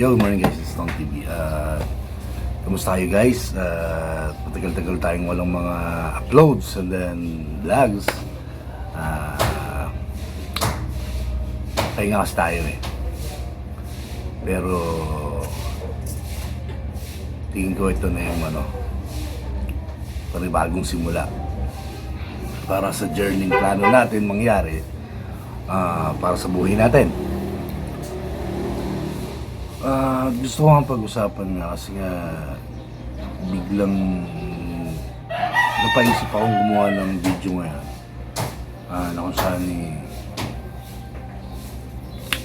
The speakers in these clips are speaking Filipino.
Yo, good morning guys, it's Tong TV. Uh, kamusta kayo guys? Uh, matagal-tagal tayong walang mga uploads and then vlogs. Uh, pahinga kasi tayo eh. Pero tingin ko ito na yung ano, panibagong simula para sa journey plano natin mangyari ah, para sa buhay natin. Ah, gusto ko nga pag-usapan nga kasi nga biglang napaisip akong gumawa ng video ngayon. Ah, na kung saan eh,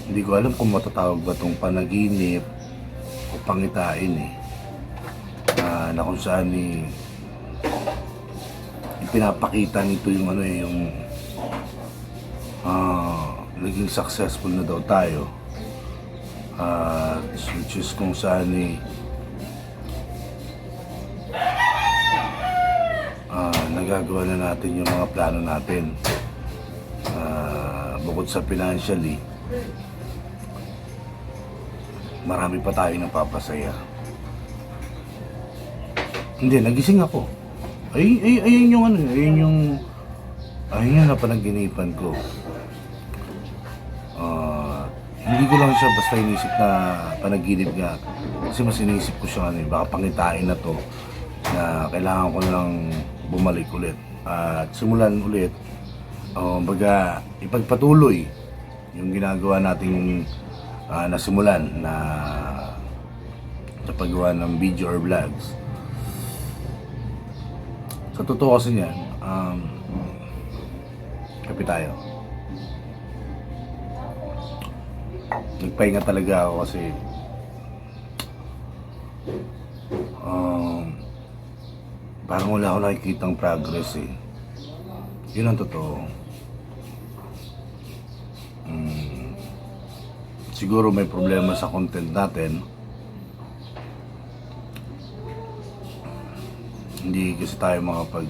hindi ko alam kung matatawag ba itong panaginip o pangitain eh. Ah, na kung saan eh, ipinapakita nito yung ano eh, yung ah, naging successful na daw tayo Ah, which is kung saan eh, ah, nagagawa na natin yung mga plano natin. Ah, bukod sa financially, marami pa tayo napapasaya. Hindi, nagising ako. Ay, ay, ayun yung ano, ayun yung, ayun yung napanaginipan ko. Hindi ko lang siya basta inisip na panaginip nga. Kasi mas inisip ko siya ano, eh, baka pangitain na to na kailangan ko lang bumalik ulit. At simulan ulit, uh, baga ipagpatuloy yung ginagawa nating ah, nasimulan na sa paggawa ng video or vlogs. Sa totoo kasi niyan, um, kape tayo. Nagpahinga talaga ako kasi um, parang wala ako nakikitang progress eh. Yun ang totoo. Mm, siguro may problema sa content natin. Hindi kasi tayo makapag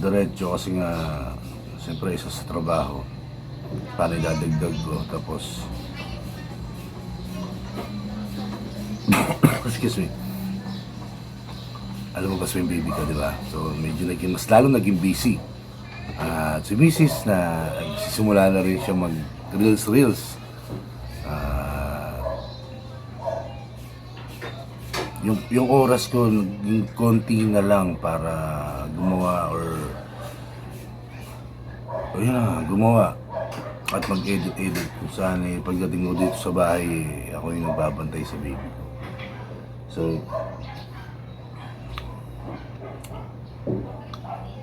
diretso kasi nga siyempre isa sa trabaho paano idadagdag ko tapos. Excuse me. Alam mo kasi yung baby ko di ba? So medyo naging mas lalo naging busy. At si Mrs. na simula na rin siya mag reels reels. Ah, yung yung oras ko naging konti na lang para gumawa or o yun na, gumawa at mag-edit-edit kung saan eh, pagdating mo dito sa bahay, eh, ako yung nagbabantay sa baby ko. So,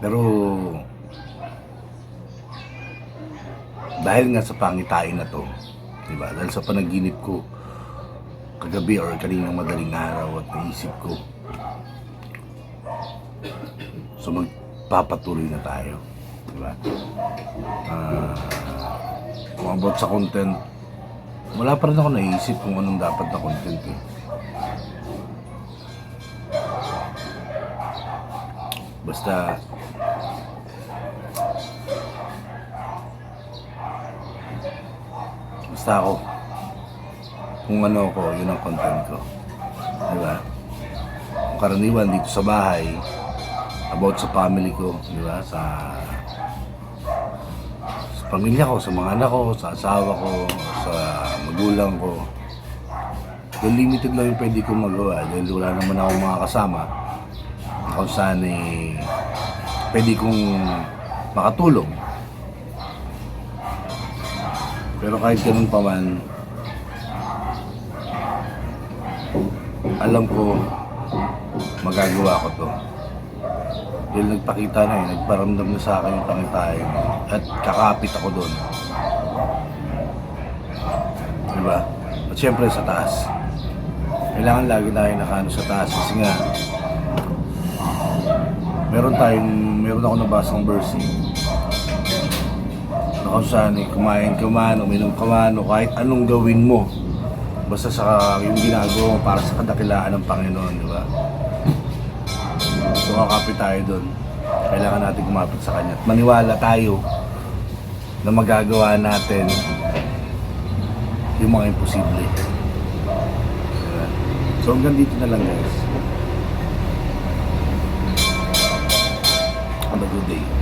pero, dahil nga sa pangitain na to, di ba? Dahil sa panaginip ko, kagabi or kaninang madaling araw at naisip ko, so magpapatuloy na tayo. Di ba? Ah, kung about sa content, wala pa rin ako naisip kung anong dapat na content eh. Basta Basta ako kung ano ko, yun ang content ko. Di ba? Kung karaniwan dito sa bahay, about sa family ko, di ba? Sa pamilya ko, sa mga anak ko, sa asawa ko, sa magulang ko. Yung limited lang yung pwede kong magawa dahil wala naman ako mga kasama kung saan eh, pwede kong makatulong. Pero kahit ganun pa man, alam ko magagawa ko to. Dahil nagpakita na eh, nagparamdam na sa akin yung pangitain at kakapit ako doon. Diba? At syempre sa taas. Kailangan lagi tayo nakaano sa taas kasi nga meron tayong meron ako nabasang verse eh. Kung saan eh, kumain ka man, uminom ka man, o kahit anong gawin mo basta sa yung ginagawa para sa kadakilaan ng Panginoon, di ba? So kakapit tayo doon. Kailangan natin kumapit sa kanya. At maniwala tayo na magagawa natin yung mga imposible. So hanggang dito na lang guys. Have a good day.